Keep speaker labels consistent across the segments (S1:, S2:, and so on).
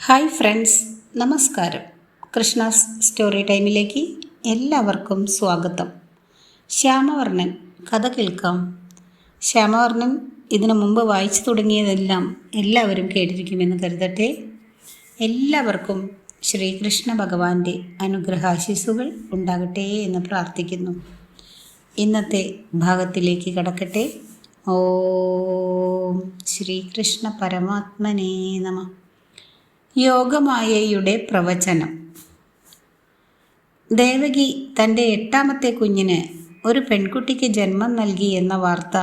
S1: Hi friends നമസ്കാരം. Krishna's story ടൈമിലേക്ക് എല്ലാവർക്കും സ്വാഗതം. ശ്യാമവർണൻ കഥ കേൾക്കാം. ശ്യാമവർണൻ ഇതിനു മുമ്പ് വായിച്ചു തുടങ്ങിയതെല്ലാം എല്ലാവരും കേട്ടിരിക്കുമെന്ന് കരുതട്ടെ. എല്ലാവർക്കും ശ്രീകൃഷ്ണ ഭഗവാന്റെ അനുഗ്രഹാശിസുകൾ ഉണ്ടാകട്ടെ എന്ന് പ്രാർത്ഥിക്കുന്നു. ഇന്നത്തെ ഭാഗത്തിലേക്ക് കടക്കട്ടെ. ഓം ശ്രീകൃഷ്ണ പരമാത്മനേ നമ. യോഗമായയുടെ പ്രവചനം. ദേവകി തന്റെ എട്ടാമത്തെ കുഞ്ഞിന് ഒരു പെൺകുട്ടിക്ക് ജന്മം നൽകി എന്ന വാർത്ത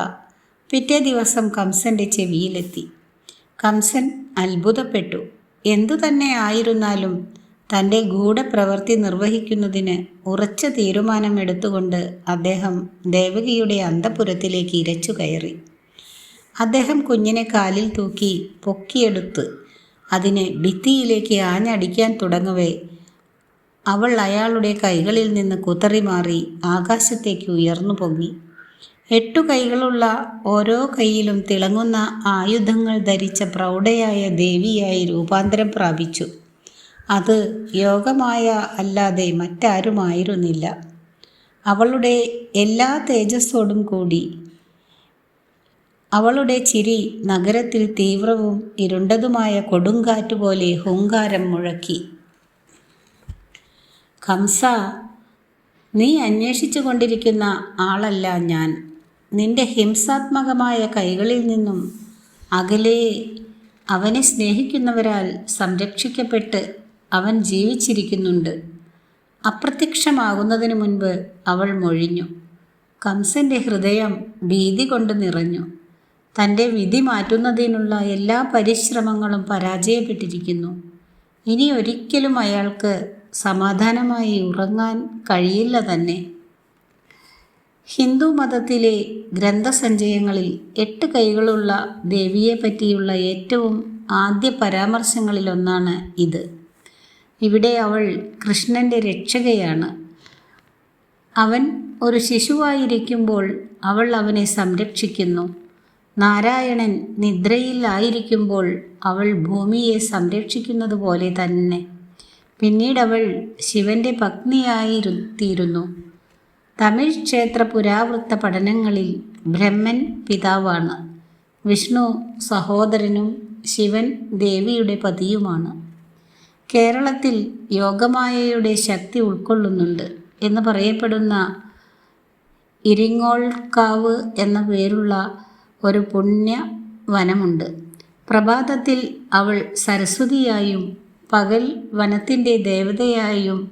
S1: പിറ്റേ ദിവസം കംസന്റെ ചെവിയിലെത്തി. കംസൻ അത്ഭുതപ്പെട്ടു. എന്തു തന്നെ ആയിരുന്നാലും തന്റെ ഗൂഢപ്രവൃത്തി നിർവഹിക്കുന്നതിന് ഉറച്ച തീരുമാനമെടുത്തുകൊണ്ട് അദ്ദേഹം ദേവകിയുടെ അന്തപുരത്തിലേക്ക് ഇരച്ചു കയറി. അദ്ദേഹം കുഞ്ഞിനെ കാലിൽ തൂക്കി പൊക്കിയെടുത്ത് അതിനെ ഭിത്തിയിലേക്ക് ആഞ്ഞടിക്കാൻ തുടങ്ങവേ. അവൾ അയാളുടെ കൈകളിൽ നിന്ന് കുതറി മാറി ആകാശത്തേക്ക് ഉയർന്നു പൊങ്ങി. എട്ടു കൈകളുള്ള ഓരോ കൈയിലും തിളങ്ങുന്ന ആയുധങ്ങൾ ധരിച്ച പ്രൗഢയായ ദേവിയായി രൂപാന്തരം പ്രാപിച്ചു. അത് യോഗമായ അല്ലാതെ മറ്റാരുമായിരുന്നില്ല. അവളുടെ എല്ലാ തേജസ്സോടും കൂടി അവളുടെ ചിരി നഗരത്തിൽ തീവ്രവും ഇരുണ്ടതുമായ കൊടുങ്കാറ്റ് പോലെ ഹുങ്കാരം മുഴക്കി. കംസ നീ അന്വേഷിച്ചു കൊണ്ടിരിക്കുന്ന ആളല്ല ഞാൻ. നിന്റെ ഹിംസാത്മകമായ കൈകളിൽ നിന്നും അകലെ അവനെ സ്നേഹിക്കുന്നവരാൽ സംരക്ഷിക്കപ്പെട്ട് അവൻ ജീവിച്ചിരിക്കുന്നുണ്ട്. അപ്രത്യക്ഷമാകുന്നതിന് മുൻപ് അവൾ മൊഴിഞ്ഞു. കംസന്റെ ഹൃദയം ഭീതി കൊണ്ട് നിറഞ്ഞു. തന്റെ വിധി മാറ്റുന്നതിനുള്ള എല്ലാ പരിശ്രമങ്ങളും പരാജയപ്പെട്ടിരിക്കുന്നു. ഇനി ഒരിക്കലും അയാൾക്ക് സമാധാനമായി ഉറങ്ങാൻ കഴിയില്ല തന്നെ. ഹിന്ദു മതത്തിലെ ഗ്രന്ഥസഞ്ചയങ്ങളിൽ എട്ട് കൈകളുള്ള ദേവിയെ പറ്റിയുള്ള ഏറ്റവും ആദ്യ പരാമർശങ്ങളിലൊന്നാണ് ഇത്. ഇവിടെ അവൾ കൃഷ്ണന്റെ രക്ഷകയാണ്. അവൻ ഒരു ശിശുവായിരിക്കുമ്പോൾ അവൾ അവനെ സംരക്ഷിക്കുന്നു. നാരായണൻ നിദ്രയിലായിരിക്കുമ്പോൾ അവൾ ഭൂമിയെ സംരക്ഷിക്കുന്നത് പോലെ തന്നെ. അവൾ ശിവന്റെ പത്നിയായിരുത്തിയിരുന്നു തമിഴ് ക്ഷേത്ര പുരാവൃത്ത പഠനങ്ങളിൽ ബ്രഹ്മൻ പിതാവാണ്. വിഷ്ണു സഹോദരനും ശിവൻ ദേവിയുടെ പതിയുമാണ്. കേരളത്തിൽ യോഗമായയുടെ ശക്തി ഉൾക്കൊള്ളുന്നുണ്ട് എന്ന് പറയപ്പെടുന്ന ഇരിങ്ങോൾക്കാവ് എന്ന പേരുള്ള ഒരു പുണ്യ വനമുണ്ട്. പ്രഭാതത്തിൽ അവൾ സരസ്വതിയായും പകൽ വനത്തിന്റെ ദേവതയായും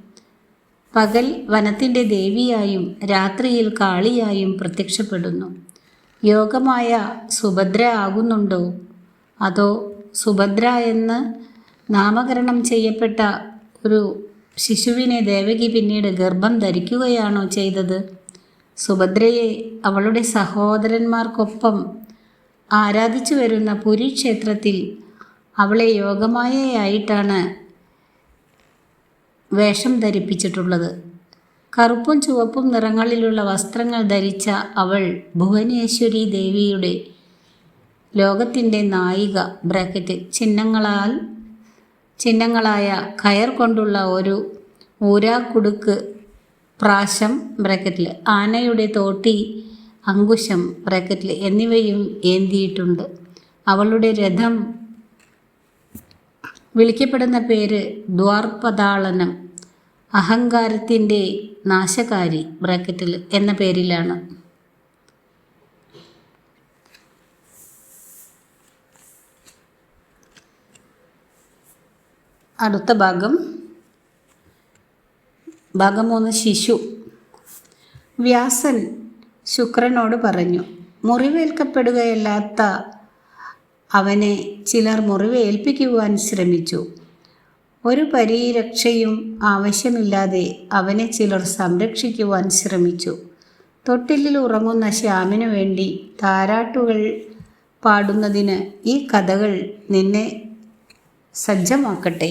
S1: പകൽ വനത്തിന്റെ ദേവിയായും രാത്രിയിൽ കാളിയായും പ്രത്യക്ഷപ്പെടുന്നു. യോഗമായ സുഭദ്ര ആകുന്നുണ്ടോ? അതോ സുഭദ്ര എന്ന് നാമകരണം ചെയ്യപ്പെട്ട ഒരു ശിശുവിനെ ദേവകി പിന്നീട് ഗർഭം ധരിക്കുകയാണോ ചെയ്തത്? സുഭദ്രയെ അവളുടെ സഹോദരന്മാർക്കൊപ്പം ആരാധിച്ചു വരുന്ന പുരി ക്ഷേത്രത്തിൽ അവളെ യോഗമായയായിട്ടാണ് വേഷം ധരിപ്പിച്ചിട്ടുള്ളത്. കറുപ്പും ചുവപ്പും നിറങ്ങളിലുള്ള വസ്ത്രങ്ങൾ ധരിച്ച അവൾ ഭുവനേശ്വരി ദേവിയുടെ ലോകത്തിന്റെ നായിക ബ്രാക്കറ്റ് ചിഹ്നങ്ങളാൽ ചിഹ്നങ്ങളായ കയർ കൊണ്ടുള്ള ഒരു ഊരാക്കുടുക്ക് പ്രാശം ബ്രാക്കറ്റിൽ ആനയുടെ തോട്ടി അങ്കുശം ബ്രാക്കറ്റിൽ എന്നിവയും ഏന്തിയിട്ടുണ്ട്. അവളുടെ രഥം വിളിക്കപ്പെടുന്ന പേര് ദ്വാർപതാളനം അഹങ്കാരത്തിന്റെ നാശകാരി ബ്രാക്കറ്റിൽ എന്ന പേരിലാണ്. അടുത്ത ഭാഗം ഭാഗം മൂന്ന് ശിശു. വ്യാസൻ ശുക്രനോട് പറഞ്ഞു മുറിവേൽക്കപ്പെടുകയല്ലാത്ത അവനെ ചിലർ മുറിവേൽപ്പിക്കുവാൻ ശ്രമിച്ചു. ഒരു പരിരക്ഷയും ആവശ്യമില്ലാതെ അവനെ ചിലർ സംരക്ഷിക്കുവാൻ ശ്രമിച്ചു. തൊട്ടിലിൽ ഉറങ്ങുന്ന ശ്യാമിനു വേണ്ടി താരാട്ടുകൾ പാടുന്നതിന് ഈ കഥകൾ നിന്നെ സജ്ജമാക്കട്ടെ.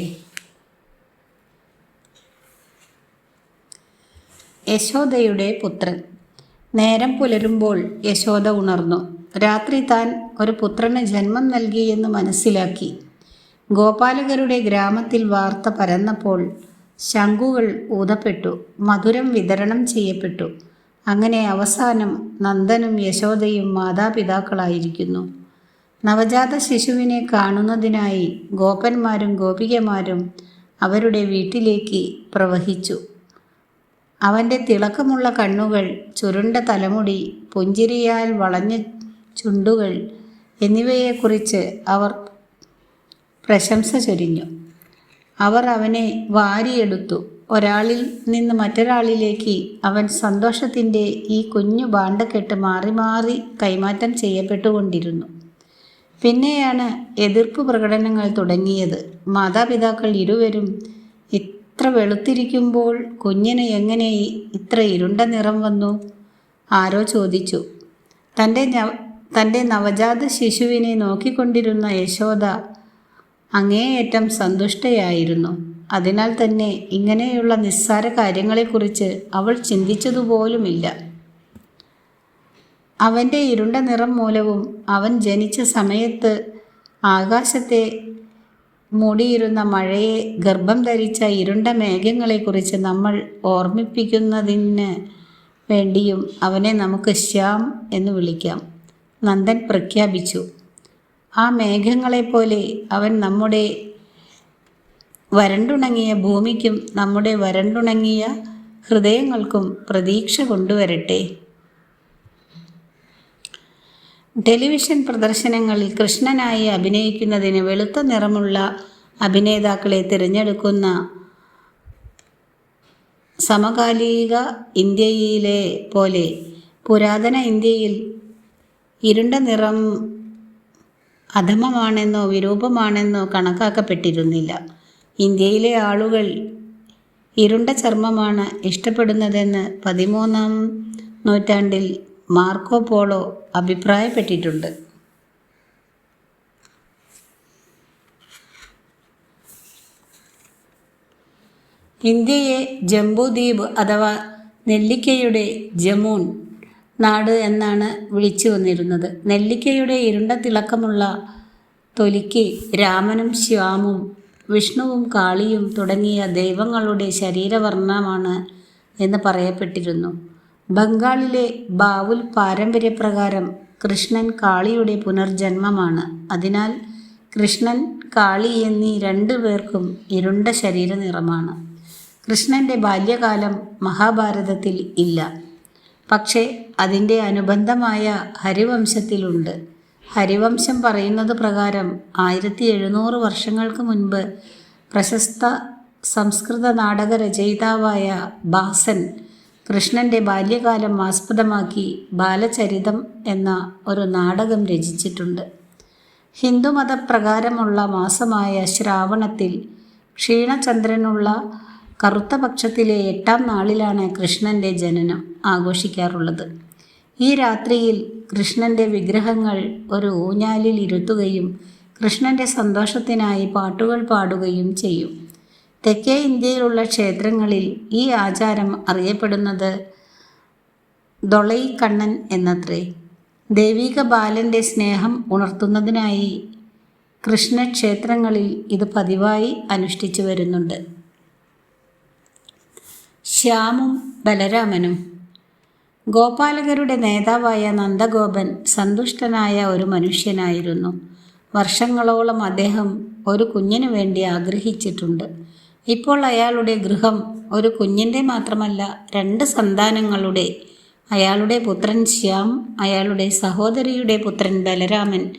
S1: യശോദയുടെ പുത്രൻ. നേരം പുലരുമ്പോൾ യശോദ ഉണർന്നു. രാത്രി താൻ ഒരു പുത്രന് ജന്മം നൽകിയെന്ന് മനസ്സിലാക്കി. ഗോപാലകരുടെ ഗ്രാമത്തിൽ വാർത്ത പരന്നപ്പോൾ ശംഖുകൾ ഊതപ്പെട്ടു. മധുരം വിതരണം ചെയ്യപ്പെട്ടു. അങ്ങനെ അവസാനം നന്ദനും യശോദയും മാതാപിതാക്കളായിരിക്കുന്നു. നവജാത ശിശുവിനെ കാണുന്നതിനായി ഗോപന്മാരും ഗോപികമാരും അവരുടെ വീട്ടിലേക്ക് പ്രവഹിച്ചു. അവന്റെ തിളക്കമുള്ള കണ്ണുകൾ ചുരുണ്ട തലമുടി പുഞ്ചിരിയാൽ വളഞ്ഞ ചുണ്ടുകൾ എന്നിവയെക്കുറിച്ച് അവർ പ്രശംസ ചൊരിഞ്ഞു. അവർ അവനെ വാരിയെടുത്തു. ഒരാളിൽ നിന്ന് മറ്റൊരാളിലേക്ക് അവൻ സന്തോഷത്തിന്റെ ഈ കുഞ്ഞു ബാണ്ടക്കെട്ട് മാറി മാറി കൈമാറ്റം ചെയ്യപ്പെട്ടുകൊണ്ടിരുന്നു. പിന്നെയാണ് എതിർപ്പ് പ്രകടനങ്ങൾ തുടങ്ങിയത്. മാതാപിതാക്കൾ ഇരുവരും ഇത്ര വെളുത്തിരിക്കുമ്പോൾ കുഞ്ഞിന് എങ്ങനെ ഇത്ര ഇരുണ്ട നിറം വന്നു? ആരോ ചോദിച്ചു. തന്റെ തന്റെ നവജാത ശിശുവിനെ നോക്കിക്കൊണ്ടിരുന്ന യശോദ അങ്ങേയറ്റം സന്തുഷ്ടയായിരുന്നു. അതിനാൽ തന്നെ ഇങ്ങനെയുള്ള നിസ്സാര കാര്യങ്ങളെക്കുറിച്ച് അവൾ ചിന്തിച്ചതുപോലുമില്ല. അവന്റെ ഇരുണ്ട നിറം മൂലവും അവൻ ജനിച്ച സമയത്ത് ആകാശത്തെ മൂടിയിരുന്ന മഴയെ ഗർഭം ധരിച്ച ഇരുണ്ട മേഘങ്ങളെക്കുറിച്ച് നമ്മൾ ഓർമ്മിപ്പിക്കുന്നതിന് വേണ്ടിയും അവനെ നമുക്ക് ശ്യാം എന്ന് വിളിക്കാം. നന്ദൻ പ്രഖ്യാപിച്ചു. ആ മേഘങ്ങളെപ്പോലെ അവൻ നമ്മുടെ വരണ്ടുണങ്ങിയ ഭൂമിക്കും നമ്മുടെ വരണ്ടുണങ്ങിയ ഹൃദയങ്ങൾക്കും പ്രതീക്ഷ കൊണ്ടുവരട്ടെ. ടെലിവിഷൻ പ്രദർശനങ്ങളിൽ കൃഷ്ണനായി അഭിനയിക്കുന്നതിന് വെളുത്ത നിറമുള്ള അഭിനേതാക്കളെ തിരഞ്ഞെടുക്കുന്ന സമകാലിക ഇന്ത്യയിലെ പോലെ പുരാതന ഇന്ത്യയിൽ ഇരുണ്ട നിറം അധമമാണെന്നോ വിരൂപമാണെന്നോ കണക്കാക്കപ്പെട്ടിരുന്നില്ല. ഇന്ത്യയിലെ ആളുകൾ ഇരുണ്ട ചർമ്മമാണ് ഇഷ്ടപ്പെടുന്നതെന്ന് പതിമൂന്നാം നൂറ്റാണ്ടിൽ മാർക്കോ പോളോ അഭിപ്രായപ്പെട്ടിട്ടുണ്ട്. ഇന്ത്യയെ ജംബൂദ്വീപ് അഥവാ നെല്ലിക്കയുടെ ജമൂൻ നാട് എന്നാണ് വിളിച്ചു വന്നിരുന്നത്. നെല്ലിക്കയുടെ ഇരുണ്ട തിളക്കമുള്ള തൊലിക്ക് രാമനും ശ്യാമും വിഷ്ണുവും കാളിയും തുടങ്ങിയ ദൈവങ്ങളുടെ ശരീരവർണമാണ് എന്ന് പറയപ്പെട്ടിരുന്നു. ബംഗാളിലെ ബാവുൽ പാരമ്പര്യപ്രകാരം കൃഷ്ണൻ കാളിയുടെ പുനർജന്മമാണ്. അതിനാൽ കൃഷ്ണൻ കാളി എന്നീ രണ്ടു പേർക്കും ഇരുണ്ട ശരീര നിറമാണ് കൃഷ്ണന്റെ ബാല്യകാലം മഹാഭാരതത്തിൽ ഇല്ല. പക്ഷേ അതിന്റെ അനുബന്ധമായ ഹരിവംശത്തിലുണ്ട്. ഹരിവംശം പറയുന്നത് പ്രകാരം ആയിരത്തി എഴുന്നൂറ് വർഷങ്ങൾക്ക് മുൻപ് പ്രശസ്ത സംസ്കൃത നാടക രചയിതാവായ ബാസൻ കൃഷ്ണന്റെ ബാല്യകാലം ആസ്പദമാക്കി ബാലചരിതം എന്ന ഒരു നാടകം രചിച്ചിട്ടുണ്ട്. ഹിന്ദുമതപ്രകാരമുള്ള മാസമായ ശ്രാവണത്തിൽ ക്ഷീണചന്ദ്രനുള്ള കറുത്ത പക്ഷത്തിലെ എട്ടാം നാളിലാണ് കൃഷ്ണന്റെ ജനനം ആഘോഷിക്കാറുള്ളത്. ഈ രാത്രിയിൽ കൃഷ്ണന്റെ വിഗ്രഹങ്ങൾ ഒരു ഊഞ്ഞാലിൽ ഇരുത്തുകയും കൃഷ്ണന്റെ സന്തോഷത്തിനായി പാട്ടുകൾ പാടുകയും ചെയ്യും. തെക്കേ ഇന്ത്യയിലുള്ള ക്ഷേത്രങ്ങളിൽ ഈ ആചാരം അറിയപ്പെടുന്നത് ദൊളൈ കണ്ണൻ എന്നത്രേ. ദൈവിക ബാലന്റെ സ്നേഹം ഉണർത്തുന്നതിനായി കൃഷ്ണക്ഷേത്രങ്ങളിൽ ഇത് പതിവായി അനുഷ്ഠിച്ചു വരുന്നുണ്ട്. ശ്യാമും ബലരാമനും. ഗോപാലകരുടെ നേതാവായ നന്ദഗോപൻ സന്തുഷ്ടനായ ഒരു മനുഷ്യനായിരുന്നു. വർഷങ്ങളോളം അദ്ദേഹം ഒരു കുഞ്ഞിനു വേണ്ടി ആഗ്രഹിച്ചിട്ടുണ്ട്. ഇപ്പോൾ അയാളുടെ ഗൃഹം ഒരു കുഞ്ഞിന്റെ മാത്രമല്ല രണ്ട് സന്താനങ്ങളുടെ. അയാളുടെ പുത്രൻ ശ്യാം അയാളുടെ സഹോദരിയുടെ പുത്രൻ ബലരാമൻ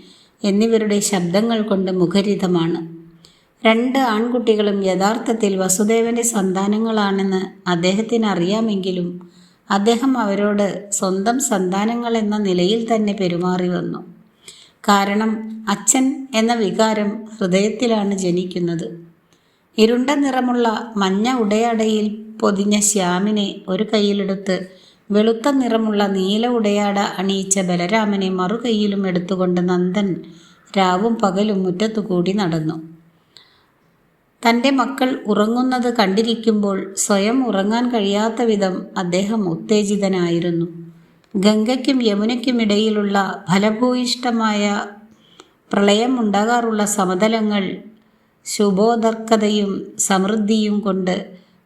S1: എന്നിവരുടെ ശബ്ദങ്ങൾ കൊണ്ട് മുഖരിതമാണ്. രണ്ട് ആൺകുട്ടികളും യഥാർത്ഥത്തിൽ വസുദേവന്റെ സന്താനങ്ങളാണെന്ന് അദ്ദേഹത്തിന് അറിയാമെങ്കിലും അദ്ദേഹം അവരോട് സ്വന്തം സന്താനങ്ങൾ എന്ന നിലയിൽ തന്നെ പെരുമാറി വന്നു. കാരണം അച്ഛൻ എന്ന വികാരം ഹൃദയത്തിലാണ് ജനിക്കുന്നത്. ഇരുണ്ട നിറമുള്ള മഞ്ഞ ഉടയാടയിൽ പൊതിഞ്ഞ ശ്യാമിനെ ഒരു കൈയിലെടുത്ത് വെളുത്ത നിറമുള്ള നീല ഉടയാട അണിയിച്ച ബലരാമനെ മറുകൈയിലും എടുത്തുകൊണ്ട് നന്ദൻ രാവും പകലും മുറ്റത്തുകൂടി നടന്നു. തന്റെ മക്കൾ ഉറങ്ങുന്നത് കണ്ടിരിക്കുമ്പോൾ സ്വയം ഉറങ്ങാൻ കഴിയാത്ത വിധം അദ്ദേഹം ഉത്തേജിതനായിരുന്നു. ഗംഗയ്ക്കും യമുനയ്ക്കുമിടയിലുള്ള ഫലഭൂയിഷ്ടമായ പ്രളയം ഉണ്ടാകാറുള്ള സമതലങ്ങൾ ശുഭോദർക്കതയും സമൃദ്ധിയും കൊണ്ട്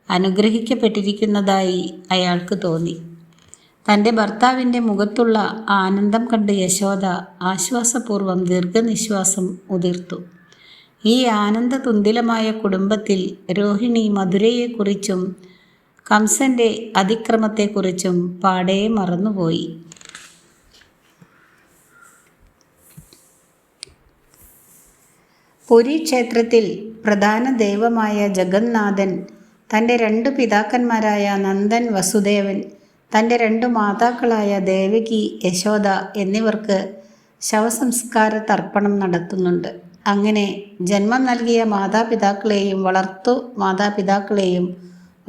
S1: അനുഗ്രഹിക്കപ്പെട്ടിരിക്കുന്നതായി അയാൾക്ക് തോന്നി. തന്റെ ഭർത്താവിന്റെ മുഖത്തുള്ള ആനന്ദം കണ്ട് യശോദ ആശ്വാസപൂർവം ദീർഘനിശ്വാസം ഉതിർത്തു. ഈ ആനന്ദതുന്തിലമായ കുടുംബത്തിൽ രോഹിണി മധുരയെക്കുറിച്ചും കംസന്റെ അതിക്രമത്തെക്കുറിച്ചും പാടേ മറന്നുപോയി. പുരി ക്ഷേത്രത്തിൽ പ്രധാന ദൈവമായ ജഗന്നാഥൻ തന്റെ രണ്ട് പിതാക്കന്മാരായ നന്ദൻ വസുദേവൻ തന്റെ രണ്ട് മാതാക്കളായ ദേവകി യശോദ എന്നിവർക്ക് ശവസംസ്കാര തർപ്പണം നടത്തുന്നുണ്ട്. അങ്ങനെ ജന്മം നൽകിയ മാതാപിതാക്കളെയും വളർത്തു മാതാപിതാക്കളെയും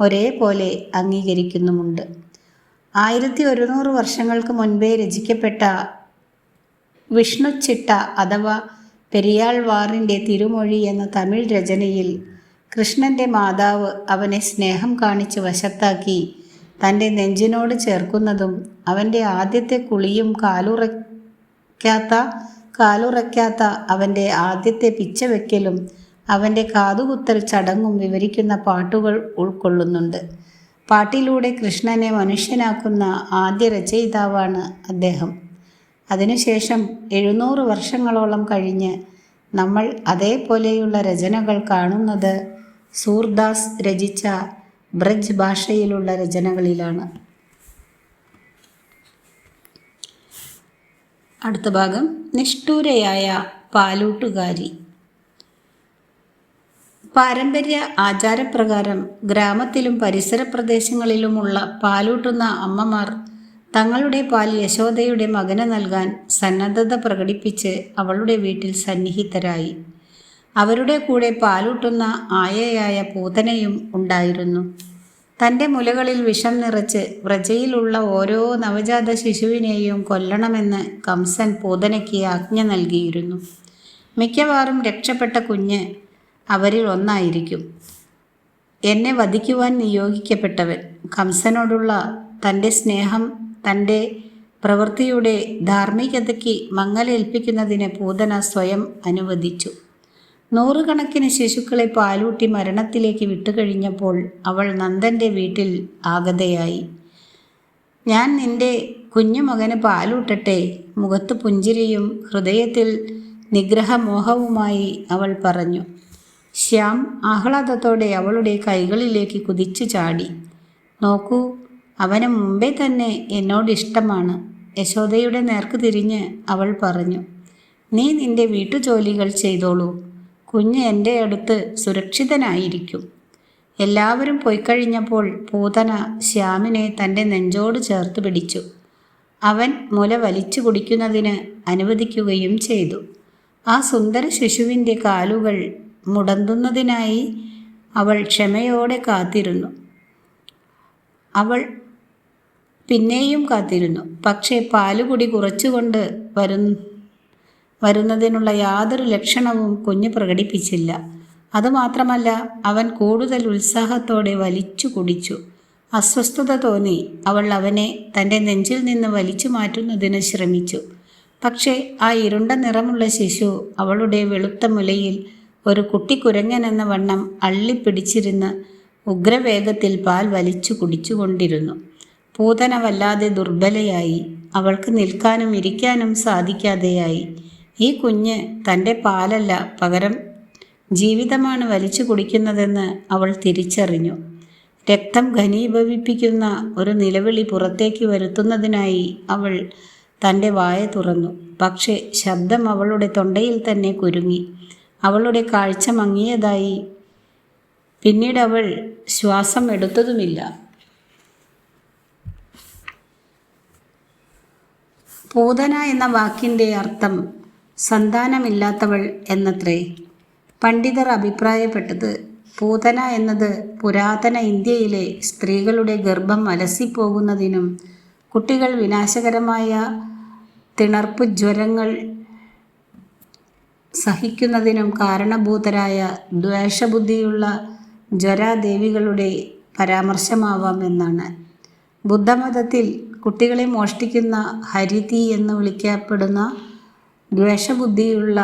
S1: ഒരേപോലെ അംഗീകരിക്കുന്നുമുണ്ട്. ആയിരത്തി ഒരുന്നൂറ് വർഷങ്ങൾക്ക് മുൻപേ രചിക്കപ്പെട്ട വിഷ്ണുച്ചിട്ട അഥവാ പെരിയാൾവാറിന്റെ തിരുമൊഴി എന്ന തമിഴ് രചനയിൽ കൃഷ്ണന്റെ മാതാവ് അവനെ സ്നേഹം കാണിച്ച് വശത്താക്കി. തന്റെ നെഞ്ചിനോട് ചേർക്കുന്നതും അവന്റെ ആദ്യത്തെ കുളിയും കാലുറയ്ക്കാത്ത കാലുറയ്ക്കാത്ത അവന്റെ ആദ്യത്തെ പിച്ചവെക്കലും അവന്റെ കാതുകുത്തൽ ചടങ്ങും വിവരിക്കുന്ന പാട്ടുകൾ ഉൾക്കൊള്ളുന്നുണ്ട്. പാട്ടിലൂടെ കൃഷ്ണനെ മനുഷ്യനാക്കുന്ന ആദ്യ രചയിതാവാണ് അദ്ദേഹം. അതിനുശേഷം എഴുന്നൂറ് വർഷങ്ങളോളം കഴിഞ്ഞ് നമ്മൾ അതേപോലെയുള്ള രചനകൾ കാണുന്നത് സൂർദാസ് രചിച്ച ബ്രജ് ഭാഷയിലുള്ള രചനകളിലാണ്. അടുത്ത ഭാഗം നിഷ്ഠൂരയായ പാലൂട്ടുകാരി. പാരമ്പര്യ ആചാരപ്രകാരം ഗ്രാമത്തിലും പരിസര പ്രദേശങ്ങളിലുമുള്ള പാലൂട്ടുന്ന അമ്മമാർ തങ്ങളുടെ പാൽ യശോദയുടെ മകന് നൽകാൻ സന്നദ്ധത പ്രകടിപ്പിച്ച് അവളുടെ വീട്ടിൽ സന്നിഹിതരായി. അവരുടെ കൂടെ പാലൂട്ടുന്ന ആയയായ പൂതനയും ഉണ്ടായിരുന്നു. തന്റെ മുലകളിൽ വിഷം നിറച്ച് വ്രജയിലുള്ള ഓരോ നവജാത ശിശുവിനെയും കൊല്ലണമെന്ന് കംസൻ പൂതനയ്ക്ക് ആജ്ഞ നൽകിയിരുന്നു. മിക്കവാറും രക്ഷപ്പെട്ട കുഞ്ഞ് അവരിൽ ഒന്നായിരിക്കും. എന്നെ വധിക്കുവാൻ നിയോഗിക്കപ്പെട്ടവൻ കംസനോടുള്ള തന്റെ സ്നേഹം തന്റെ പ്രവൃത്തിയുടെ ധാർമ്മികതയ്ക്ക് മങ്ങലേൽപ്പിക്കുന്നതിന് പൂതന സ്വയം അനുവദിച്ചു. നൂറുകണക്കിന് ശിശുക്കളെ പാലൂട്ടി മരണത്തിലേക്ക് വിട്ടുകഴിഞ്ഞപ്പോൾ അവൾ നന്ദന്റെ വീട്ടിൽ ആഗതയായി. ഞാൻ നിന്റെ കുഞ്ഞുമകന് പാലൂട്ടട്ടെ മുഖത്ത് പുഞ്ചിരിയും ഹൃദയത്തിൽ നിഗ്രഹമോഹവുമായി അവൾ പറഞ്ഞു. ശ്യാം ആഹ്ലാദത്തോടെ അവളുടെ കൈകളിലേക്ക് കുതിച്ചു ചാടി. നോക്കൂ അവന് മുമ്പേ തന്നെ എന്നോട് ഇഷ്ടമാണ്. യശോദയുടെ നേർക്ക് തിരിഞ്ഞ് അവൾ പറഞ്ഞു നീ നിന്റെ വീട്ടുജോലികൾ ചെയ്തോളൂ. കുഞ്ഞ് എന്റെ അടുത്ത് സുരക്ഷിതനായിരിക്കും. എല്ലാവരും പോയിക്കഴിഞ്ഞപ്പോൾ പൂതന ശ്യാമിനെ തന്റെ നെഞ്ചോട് ചേർത്ത് പിടിച്ചു. അവൻ മുല വലിച്ചു കുടിക്കുന്നതിന് അനുവദിക്കുകയും ചെയ്തു. ആ സുന്ദര ശിശുവിന്റെ കാലുകൾ മുടന്തുന്നതിനായി അവൾ ക്ഷമയോടെ കാത്തിരുന്നു. അവൾ പിന്നെയും കാത്തിരുന്നു. പക്ഷേ പാലുകുടി കുറച്ചുകൊണ്ട് വരു വരുന്നതിനുള്ള യാതൊരു ലക്ഷണവും കുഞ്ഞ് പ്രകടിപ്പിച്ചില്ല. അതുമാത്രമല്ല അവൻ കൂടുതൽ ഉത്സാഹത്തോടെ വലിച്ചു കുടിച്ചു. അസ്വസ്ഥത തോന്നി. അവൾ അവനെ തന്റെ നെഞ്ചിൽ നിന്ന് വലിച്ചു മാറ്റുന്നതിന് ശ്രമിച്ചു. പക്ഷേ ആ ഇരുണ്ട നിറമുള്ള ശിശു അവളുടെ വെളുത്ത മുലയിൽ ഒരു കുട്ടിക്കുരങ്ങനെന്ന വണ്ണം അള്ളിപ്പിടിച്ചിരുന്ന് ഉഗ്രവേഗത്തിൽ പാൽ വലിച്ചു കുടിച്ചുകൊണ്ടിരുന്നു. പൂതന വല്ലാതെ ദുർബലയായി. അവൾക്ക് നിൽക്കാനും ഇരിക്കാനും സാധിക്കാതെയായി. ഈ കുഞ്ഞ് തന്റെ പാലല്ല പകരം ജീവിതമാണ് വലിച്ചു കുടിക്കുന്നതെന്ന് അവൾ തിരിച്ചറിഞ്ഞു. രക്തം ഘനീഭവിപ്പിക്കുന്ന ഒരു നിലവിളി പുറത്തേക്ക് വരുത്തുന്നതിനായി അവൾ തന്റെ വായ തുറന്നു. പക്ഷേ ശബ്ദം അവളുടെ തൊണ്ടയിൽ തന്നെ കുരുങ്ങി. അവളുടെ കാഴ്ച മങ്ങിയതായി പിന്നീട് അവൾ ശ്വാസം എടുത്തതുമില്ല. പൂതന എന്ന വാക്കിന്റെ അർത്ഥം സന്താനമില്ലാത്തവൾ എന്നത്രേ. പണ്ഡിതർ അഭിപ്രായപ്പെട്ടത് പൂതന എന്നത് പുരാതന ഇന്ത്യയിലെ സ്ത്രീകളുടെ ഗർഭം അലസിപ്പോകുന്നതിനും കുട്ടികൾ വിനാശകരമായ തിണർപ്പ് ജ്വരങ്ങൾ സഹിക്കുന്നതിനും കാരണഭൂതരായ ദ്വേഷബുദ്ധിയുള്ള ജ്വരാദേവികളുടെ പരാമർശമാവാം എന്നാണ്. ബുദ്ധമതത്തിൽ കുട്ടികളെ മോഷ്ടിക്കുന്ന ഹരിതി എന്ന് വിളിക്കപ്പെടുന്ന ദ്വേഷബുദ്ധിയുള്ള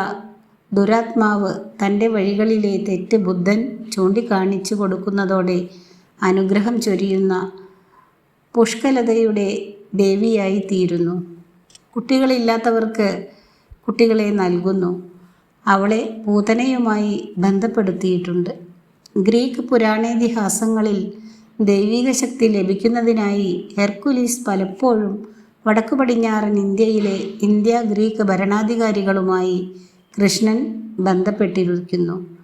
S1: ദുരാത്മാവ് തന്റെ വഴികളിലെ തെറ്റ് ബുദ്ധൻ ചൂണ്ടിക്കാണിച്ചു കൊടുക്കുന്നതോടെ അനുഗ്രഹം ചൊരിയുന്ന പുഷ്കലതയുടെ ദേവിയായി തീരുന്നു കുട്ടികളില്ലാത്തവർക്ക് കുട്ടികളെ നൽകുന്നു. അവളെ പൂതനയുമായി ബന്ധപ്പെടുത്തിയിട്ടുണ്ട്. ഗ്രീക്ക് പുരാണേതിഹാസങ്ങളിൽ ദൈവിക ശക്തി ലഭിക്കുന്നതിനായി ഹെർക്കുലീസ് പലപ്പോഴും വടക്കു പടിഞ്ഞാറൻ ഇന്ത്യയിലെ ഇന്ത്യ ഗ്രീക്ക് ഭരണാധികാരികളുമായി കൃഷ്ണൻ ബന്ധപ്പെട്ടിരിക്കുന്നു.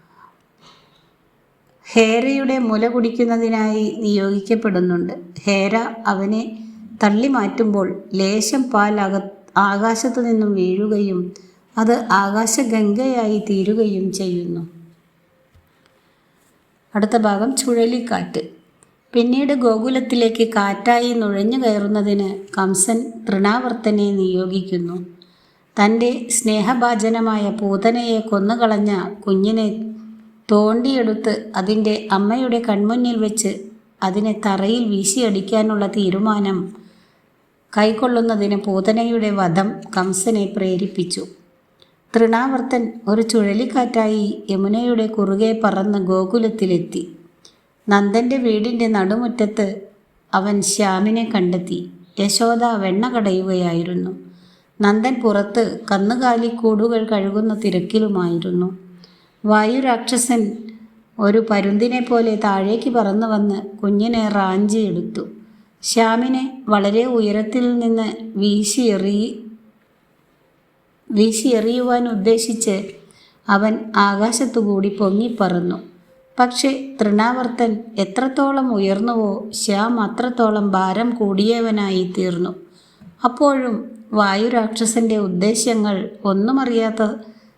S1: ഹേരയുടെ മുല കുടിക്കുന്നതിനായി നിയോഗിക്കപ്പെടുന്നുണ്ട്. ഹേര അവനെ തള്ളി മാറ്റുമ്പോൾ ലേശം പാൽ അക ആകാശത്തു നിന്നും വീഴുകയും അത് ആകാശഗംഗയായി തീരുകയും ചെയ്യുന്നു. അടുത്ത ഭാഗം ചുഴലിക്കാറ്റ്. പിന്നീട് ഗോകുലത്തിലേക്ക് കാറ്റായി നുഴഞ്ഞു കയറുന്നതിന് കംസൻ തൃണാവർത്തനെ നിയോഗിക്കുന്നു. തന്റെ സ്നേഹഭാജനമായ പൂതനയെ കൊന്നുകളഞ്ഞ കുഞ്ഞിനെ തോണ്ടിയെടുത്ത് അതിന്റെ അമ്മയുടെ കൺമുന്നിൽ വെച്ച് അതിനെ തറയിൽ വീശിയടിക്കാനുള്ള തീരുമാനം കൈക്കൊള്ളുന്നതിന് പൂതനയുടെ വധം കംസനെ പ്രേരിപ്പിച്ചു. തൃണാവർത്തൻ ഒരു ചുഴലിക്കാറ്റായി യമുനയുടെ കുറുകെ പറന്ന് ഗോകുലത്തിലെത്തി. നന്ദന്റെ വീടിന്റെ നടുമുറ്റത്ത് അവൻ ശ്യാമിനെ കണ്ടെത്തി. യശോദ വെണ്ണ കടയുകയായിരുന്നു. നന്ദൻ പുറത്ത് കന്നുകാലിക്കൂടുകൾ കഴുകുന്ന തിരക്കിലുമായിരുന്നു. വായുരാക്ഷസൻ ഒരു പരുന്തിനെ പോലെ താഴേക്ക് പറന്നു വന്ന് കുഞ്ഞിനെ റാഞ്ചിയെടുത്തു ശ്യാമിനെ വളരെ ഉയരത്തിൽ നിന്ന് വീശിയെറി വീശിയെറിയുവാൻ ഉദ്ദേശിച്ച് അവൻ ആകാശത്തുകൂടി പൊങ്ങിപ്പറന്നു പക്ഷേ തൃണാവർത്തൻ എത്രത്തോളം ഉയർന്നുവോ ശ്യാം അത്രത്തോളം ഭാരം കൂടിയവനായി തീർന്നു. അപ്പോഴും വായുരാക്ഷസന്റെ ഉദ്ദേശ്യങ്ങൾ ഒന്നുമറിയാത്ത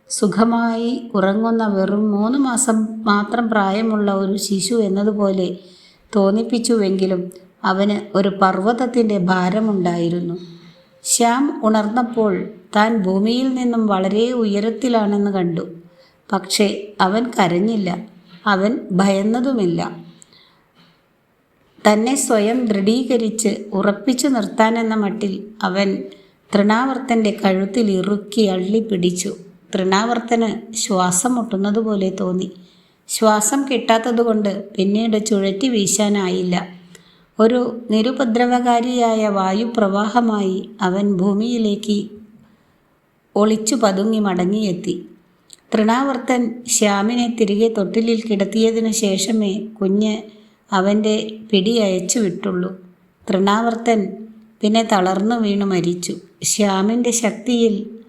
S1: സുഖമായി ഉറങ്ങുന്ന വെറും മൂന്ന് മാസം മാത്രം പ്രായമുള്ള ഒരു ശിശു എന്നതുപോലെ തോന്നിപ്പിച്ചുവെങ്കിലും അവന് ഒരു പർവതത്തിന്റെ ഭാരമുണ്ടായിരുന്നു. ശ്യാം ഉണർന്നപ്പോൾ താൻ ഭൂമിയിൽ നിന്നും വളരെ ഉയരത്തിലാണെന്ന് കണ്ടു. പക്ഷേ അവൻ കരഞ്ഞില്ല. അവൻ ഭയന്നതുമില്ല. തന്നെ സ്വയം ദൃഢീകരിച്ച് ഉറപ്പിച്ചു നിർത്താനെന്ന മട്ടിൽ അവൻ തൃണാവർത്തന്റെ കഴുത്തിൽ ഇറുക്കി അള്ളി പിടിച്ചു തൃണാവർത്തന് ശ്വാസം മുട്ടുന്നതുപോലെ തോന്നി. ശ്വാസം കിട്ടാത്തതുകൊണ്ട് പിന്നീട് ചുഴറ്റി വീശാനായില്ല. ഒരു നിരുപദ്രവകാരിയായ വായുപ്രവാഹമായി അവൻ ഭൂമിയിലേക്ക് ഒളിച്ചു പതുങ്ങി മടങ്ങിയെത്തി. തൃണാവർത്തൻ ശ്യാമിനെ തിരികെ തൊട്ടിലിൽ കിടത്തിയതിനു ശേഷമേ കുഞ്ഞ് അവന്റെ പിടി അയച്ചു വിട്ടുള്ളൂ. തൃണാവർത്തൻ പിന്നെ തളർന്നു വീണു മരിച്ചു. ശ്യാമിന്റെ ശക്തിയിൽ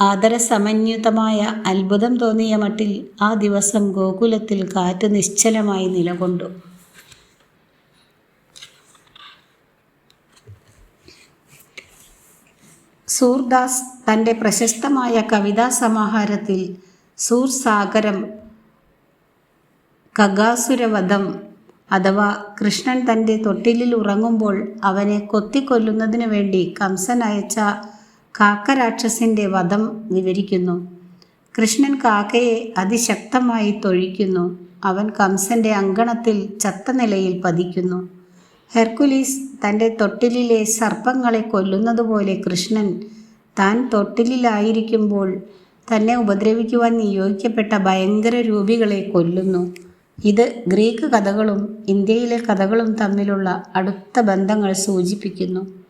S1: ആദരസമന്യുതമായ അത്ഭുതം തോന്നിയ മട്ടിൽ ആ ദിവസം ഗോകുലത്തിൽ കാറ്റ് നിശ്ചലമായി നിലകൊണ്ടു. സൂർദാസ് തന്റെ പ്രശസ്തമായ കവിതാ സമാഹാരത്തിൽ സൂർസാഗരം കഗാസുരവധം അഥവാ കൃഷ്ണൻ തന്റെ തൊട്ടിലിൽ ഉറങ്ങുമ്പോൾ അവനെ കൊത്തിക്കൊല്ലുന്നതിനു വേണ്ടി കംസൻ അയച്ച കാക്കരാക്ഷസിന്റെ വധം വിവരിക്കുന്നു. കൃഷ്ണൻ കാക്കയെ അതിശക്തമായി തൊഴിക്കുന്നു. അവൻ കംസന്റെ അങ്കണത്തിൽ ചത്ത നിലയിൽ പതിക്കുന്നു. ഹെർക്കുലീസ് തന്റെ തൊട്ടിലിലെ സർപ്പങ്ങളെ കൊല്ലുന്നതുപോലെ കൃഷ്ണൻ താൻ തൊട്ടിലിലായിരിക്കുമ്പോൾ തന്നെ ഉപദ്രവിക്കുവാൻ നിയോഗിക്കപ്പെട്ട ഭയങ്കര രൂപികളെ കൊല്ലുന്നു. ഇത് ഗ്രീക്ക് കഥകളും ഇന്ത്യയിലെ കഥകളും തമ്മിലുള്ള അടുത്ത ബന്ധങ്ങൾ സൂചിപ്പിക്കുന്നു.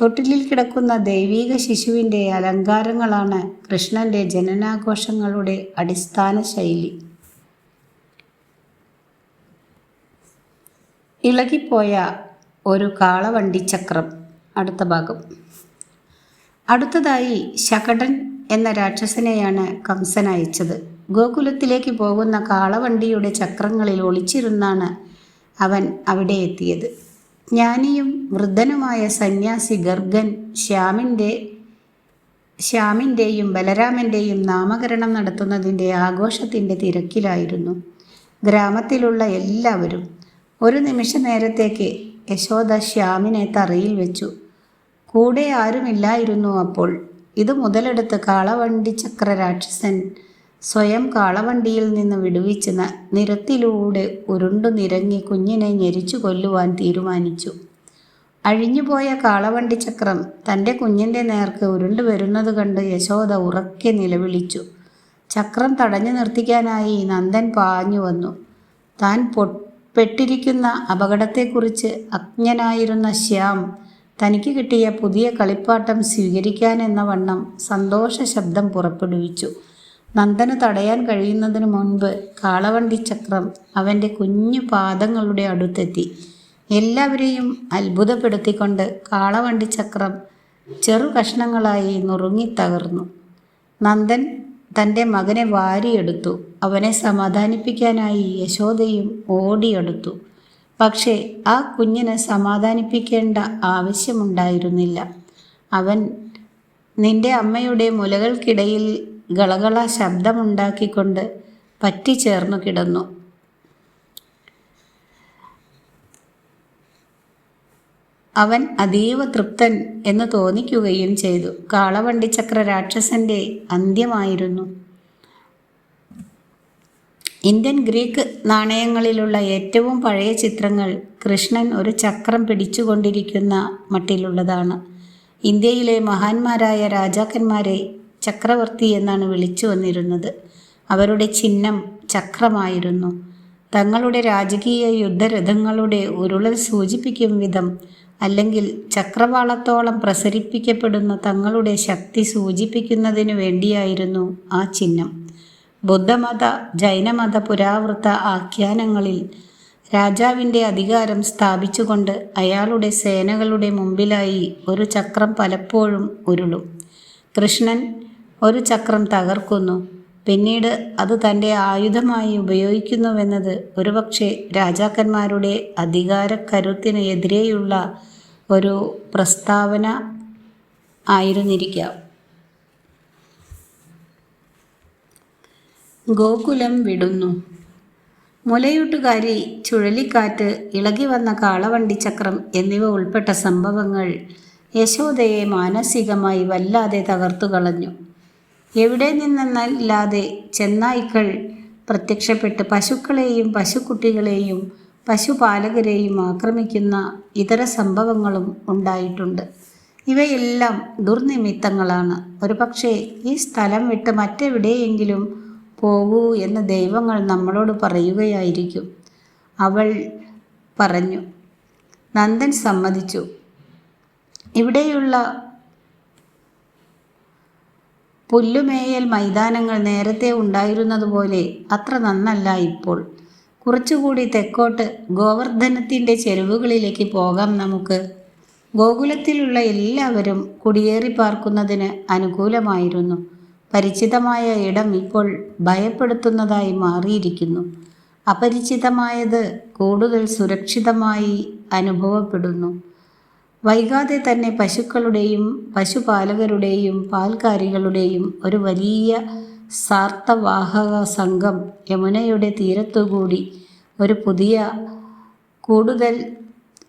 S1: തൊട്ടിലിൽ കിടക്കുന്ന ദൈവീക ശിശുവിന്റെ അലങ്കാരങ്ങളാണ് കൃഷ്ണന്റെ ജനനാഘോഷങ്ങളുടെ അടിസ്ഥാന ശൈലി. ഇളകിപ്പോയ ഒരു കാളവണ്ടിച്ചക്രം അടുത്ത ഭാഗം. അടുത്തതായി ശകടൻ എന്ന രാക്ഷസനെയാണ് കംസൻ അയച്ചത്. ഗോകുലത്തിലേക്ക് പോകുന്ന കാളവണ്ടിയുടെ ചക്രങ്ങളിൽ ഒളിച്ചിരുന്നാണ് അവൻ അവിടെ എത്തിയത്. ജ്ഞാനിയും വൃദ്ധനുമായ സന്യാസി ഗർഗൻ ശ്യാമിന്റെ ശ്യാമിന്റെയും ബലരാമന്റെയും നാമകരണം നടത്തുന്നതിന്റെ ആഘോഷത്തിന്റെ തിരക്കിലായിരുന്നു. ഗ്രാമത്തിലുള്ള എല്ലാവരും ഒരു നിമിഷ നേരത്തേക്ക് യശോദ ശ്യാമിനെ തറയിൽ വെച്ചു. കൂടെ ആരുമില്ലായിരുന്നു അപ്പോൾ. ഇത് മുതലെടുത്ത് കാളവണ്ടി ചക്രരാക്ഷസൻ സ്വയം കാളവണ്ടിയിൽ നിന്ന് വിടുവിച്ച് നിരത്തിലൂടെ ഉരുണ്ടു നിരങ്ങി കുഞ്ഞിനെ ഞെരിച്ചു കൊല്ലുവാൻ തീരുമാനിച്ചു. അഴിഞ്ഞുപോയ കാളവണ്ടി ചക്രം തന്റെ കുഞ്ഞിന്റെ നേർക്ക് ഉരുണ്ടു വരുന്നത് കണ്ട് യശോദ ഉറക്കെ നിലവിളിച്ചു. ചക്രം തടഞ്ഞു നിർത്തിക്കാനായി നന്ദൻ പാഞ്ഞു വന്നു. താൻ പെട്ടിരിക്കുന്ന അപകടത്തെക്കുറിച്ച് അജ്ഞനായിരുന്ന ശ്യാം തനിക്ക് കിട്ടിയ പുതിയ കളിപ്പാട്ടം സ്വീകരിക്കാനെന്ന വണ്ണം സന്തോഷ ശബ്ദം പുറപ്പെടുവിച്ചു. നന്ദന് തടയാൻ കഴിയുന്നതിന് മുൻപ് കാളവണ്ടി ചക്രം അവന്റെ കുഞ്ഞു പാദങ്ങളുടെ അടുത്തെത്തി. എല്ലാവരെയും അത്ഭുതപ്പെടുത്തിക്കൊണ്ട് കാളവണ്ടി ചക്രം ചെറു കഷ്ണങ്ങളായി നുറുങ്ങി തകർന്നു. നന്ദൻ തന്റെ മകനെ വാരിയെടുത്തു. അവനെ സമാധാനിപ്പിക്കാനായി യശോദയും ഓടിയെടുത്തു. പക്ഷേ ആ കുഞ്ഞിനെ സമാധാനിപ്പിക്കേണ്ട ആവശ്യമുണ്ടായിരുന്നില്ല. അവൻ നിന്റെ അമ്മയുടെ മുലകൾക്കിടയിൽ ഗളകള ശബ്ദമുണ്ടാക്കിക്കൊണ്ട് പറ്റിച്ചേർന്നു കിടന്നു. അവൻ അതീവ തൃപ്തൻ എന്ന് തോന്നിക്കുകയും ചെയ്തു. കാളവണ്ടിച്ചക്ര രാക്ഷസന്റെ അന്ത്യമായിരുന്നു. ഇന്ത്യൻ ഗ്രീക്ക് നാണയങ്ങളിലുള്ള ഏറ്റവും പഴയ ചിത്രങ്ങൾ കൃഷ്ണൻ ഒരു ചക്രം പിടിച്ചുകൊണ്ടിരിക്കുന്ന മട്ടിലുള്ളതാണ്. ഇന്ത്യയിലെ മഹാന്മാരായ രാജാക്കന്മാരെ ചക്രവർത്തി എന്നാണ് വിളിച്ചു വന്നിരുന്നത്. അവരുടെ ചിഹ്നം ചക്രമായിരുന്നു. തങ്ങളുടെ രാജകീയ യുദ്ധരഥങ്ങളുടെ ഉരുളൽ സൂചിപ്പിക്കും വിധം അല്ലെങ്കിൽ ചക്രവാളത്തോളം പ്രസരിപ്പിക്കപ്പെടുന്ന തങ്ങളുടെ ശക്തി സൂചിപ്പിക്കുന്നതിനു വേണ്ടിയായിരുന്നു ആ ചിഹ്നം. ബുദ്ധമത ജൈനമത പുരാവൃത്ത ആഖ്യാനങ്ങളിൽ രാജാവിന്റെ അധികാരം സ്ഥാപിച്ചുകൊണ്ട് അയാളുടെ സേനകളുടെ മുമ്പിലായി ഒരു ചക്രം പലപ്പോഴും ഉരുളും. കൃഷ്ണൻ ഒരു ചക്രം തകർക്കുന്നു. പിന്നീട് അത് തന്റെ ആയുധമായി ഉപയോഗിക്കുന്നുവെന്നത് ഒരുപക്ഷെ രാജാക്കന്മാരുടെ അധികാരക്കരുത്തിന് എതിരെയുള്ള ഒരു പ്രസ്താവന ആയിരുന്നിരിക്കാം. ഗോകുലം വിടുന്നു. മുലയൂട്ടുകാരി ചുഴലിക്കാറ്റ് ഇളകി വന്ന കാളവണ്ടിച്ചക്രം എന്നിവ ഉൾപ്പെട്ട സംഭവങ്ങൾ യശോദയെ മാനസികമായി വല്ലാതെ തകർത്തു കളഞ്ഞു. എവിടെ നിന്നല്ലാതെ ചെന്നായ്ക്കൾ പ്രത്യക്ഷപ്പെട്ട് പശുക്കളെയും പശുക്കുട്ടികളെയും പശുപാലകരെയും ആക്രമിക്കുന്ന ഇതര സംഭവങ്ങളും ഉണ്ടായിട്ടുണ്ട്. ഇവയെല്ലാം ദുർനിമിത്തങ്ങളാണ്. ഒരുപക്ഷെ ഈ സ്ഥലം വിട്ട് മറ്റെവിടെയെങ്കിലും പോകൂ എന്ന് ദൈവങ്ങൾ നമ്മളോട് പറയുകയായിരിക്കും. അവൾ പറഞ്ഞു നന്ദൻ സമ്മതിച്ചു. ഇവിടെയുള്ള പുല്ലുമേയൽ മൈതാനങ്ങൾ നേരത്തെ ഉണ്ടായിരുന്നതുപോലെ അത്ര നന്നല്ല ഇപ്പോൾ. കുറച്ചുകൂടി തെക്കോട്ട് ഗോവർദ്ധനത്തിന്റെ ചെരുവുകളിലേക്ക് പോകാം നമുക്ക്. ഗോകുലത്തിലുള്ള എല്ലാവരും കുടിയേറി പാർക്കുന്നതിന് അനുകൂലമായിരുന്നു. പരിചിതമായ ഇടം ഇപ്പോൾ ഭയപ്പെടുത്തുന്നതായി മാറിയിരിക്കുന്നു. അപരിചിതമായത് കൂടുതൽ സുരക്ഷിതമായി അനുഭവപ്പെടുന്നു. വൈകാതെ തന്നെ പശുക്കളുടെയും പശുപാലകരുടെയും പാൽക്കാരികളുടെയും ഒരു വലിയ സാർത്ഥവാഹക സംഘം യമുനയുടെ തീരത്തുകൂടി ഒരു പുതിയ കൂടുതൽ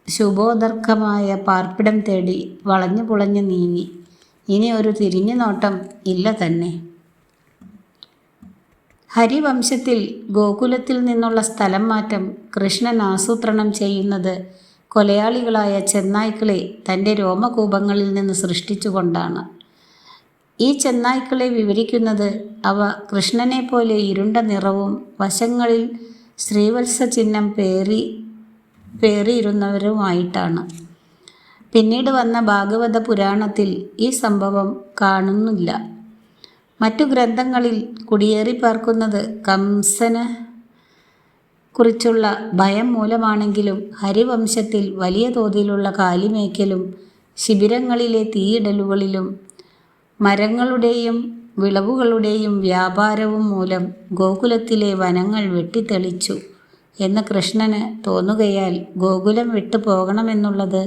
S1: ശുഭോദർക്കമായ പാർപ്പിടം തേടി വളഞ്ഞു പുളഞ്ഞു നീങ്ങി. ഇനി ഒരു തിരിഞ്ഞു നോട്ടം ഇല്ല തന്നെ. ഹരിവംശത്തിൽ ഗോകുലത്തിൽ നിന്നുള്ള സ്ഥലം മാറ്റം കൃഷ്ണൻ ആസൂത്രണം ചെയ്യുന്നത് കൊലയാളികളായ ചെന്നായ്ക്കളെ തന്റെ രോമകൂപങ്ങളിൽ നിന്ന് സൃഷ്ടിച്ചുകൊണ്ടാണ്. ഈ ചെന്നായ്ക്കളെ വിവരിക്കുന്നത് അവ കൃഷ്ണനെ പോലെ ഇരുണ്ട നിറവും വശങ്ങളിൽ ശ്രീവത്സ ചിഹ്നം പേറി പേറിയിരുന്നവരുമായിട്ടാണ്. പിന്നീട് വന്ന ഭാഗവത പുരാണത്തിൽ ഈ സംഭവം കാണുന്നില്ല. മറ്റു ഗ്രന്ഥങ്ങളിൽ കുടിയേറി പാർക്കുന്നത് കംസന് കുറിച്ചുള്ള ഭയം മൂലമാണെങ്കിലും ഹരിവംശത്തിൽ വലിയ തോതിലുള്ള കാലിമേക്കലും ശിബിരങ്ങളിലെ തീയിടലുകളിലും മരങ്ങളുടെയും വിളവുകളുടെയും വ്യാപാരവും മൂലം ഗോകുലത്തിലെ വനങ്ങൾ വെട്ടിത്തെളിച്ചു. എന്ന് കൃഷ്ണന് തോന്നുകയാൽ ഗോകുലം വിട്ടു പോകണമെന്നുള്ളത്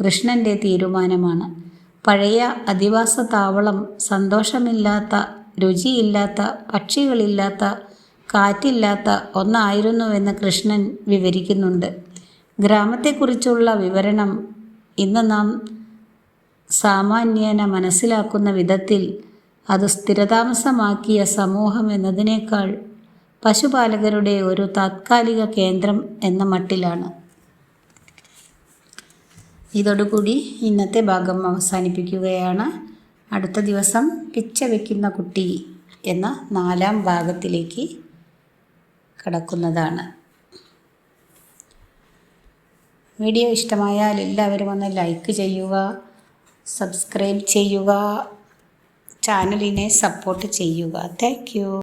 S1: കൃഷ്ണന്റെ തീരുമാനമാണ്. പഴയ അധിവാസ താവളം സന്തോഷമില്ലാത്ത രുചിയില്ലാത്ത പക്ഷികളില്ലാത്ത കാറ്റില്ലാത്ത ഒന്നായിരുന്നുവെന്ന് കൃഷ്ണൻ വിവരിക്കുന്നുണ്ട്. ഗ്രാമത്തെക്കുറിച്ചുള്ള വിവരണം ഇന്ന് നാം സാമാന്യേന മനസ്സിലാക്കുന്ന വിധത്തിൽ അത് സ്ഥിരതാമസമാക്കിയ സമൂഹം എന്നതിനേക്കാൾ പശുപാലകരുടെ ഒരു താത്കാലിക കേന്ദ്രം എന്ന മട്ടിലാണ്. ഇതോടുകൂടി ഇന്നത്തെ ഭാഗം അവസാനിപ്പിക്കുകയാണ്. അടുത്ത ദിവസം പിച്ച വയ്ക്കുന്ന കുട്ടി എന്ന നാലാം ഭാഗത്തിലേക്ക് കടക്കുന്നതാണ്. വീഡിയോ ഇഷ്ടമായാൽ എല്ലാവരും ഒന്ന് ലൈക്ക് ചെയ്യുക സബ്സ്ക്രൈബ് ചെയ്യുക ചാനലിനെ സപ്പോർട്ട് ചെയ്യുക. താങ്ക്